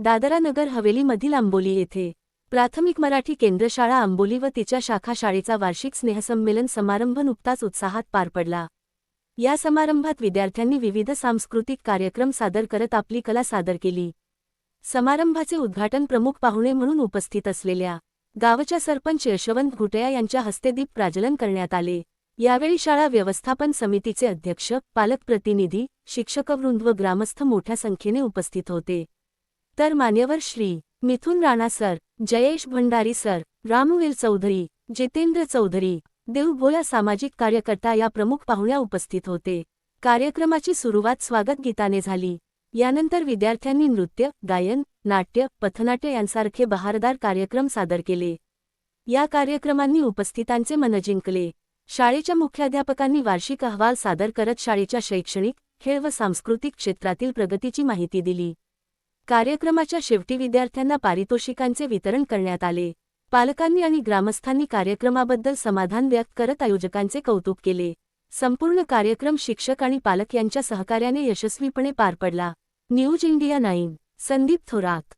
दादरा नगर हवेलीमधील आंबोली येथे प्राथमिक मराठी केंद्रशाळा आंबोली व तिच्या शाखा शाळेचा वार्षिक स्नेहसंमेलन समारंभ नुकताच उत्साहात पार पडला. या समारंभात विद्यार्थ्यांनी विविध सांस्कृतिक कार्यक्रम सादर करत आपली कला सादर केली. समारंभाचे उद्घाटन प्रमुख पाहुणे म्हणून उपस्थित असलेल्या गावच्या सरपंच यशवंत घुटया यांच्या हस्ते दीप प्राज्वलन करण्यात आले. यावेळी शाळा व्यवस्थापन समितीचे अध्यक्ष पालक प्रतिनिधी शिक्षकवृंद व ग्रामस्थ मोठ्या संख्येने उपस्थित होते. तर मान्यवर श्री मिथुन राणा सर जयेश भंडारी सर रामवीर चौधरी जितेंद्र चौधरी देवभोया सामाजिक कार्यकर्ता या प्रमुख पाहुण्या उपस्थित होते. कार्यक्रमाची सुरुवात स्वागत गीताने झाली. यानंतर विद्यार्थ्यांनी नृत्य गायन नाट्य पथनाट्य यांसारखे बहारदार कार्यक्रम सादर केले. या कार्यक्रमांनी उपस्थितांचे मन जिंकले. शाळेच्या मुख्याध्यापकांनी वार्षिक अहवाल सादर करत शाळेच्या शैक्षणिक खेळ व सांस्कृतिक क्षेत्रातील प्रगतीची माहिती दिली. कार्यक्रमाच्या शेवटी विद्यार्थ्यांना पारितोषिकांचे वितरण करण्यात आले. पालकांनी आणि ग्रामस्थांनी कार्यक्रमाबद्दल समाधान व्यक्त करत आयोजकांचे कौतुक केले. संपूर्ण कार्यक्रम शिक्षक आणि पालक यांच्या सहकार्याने यशस्वीपणे पार पडला. News India nine. Sandeep Thorat.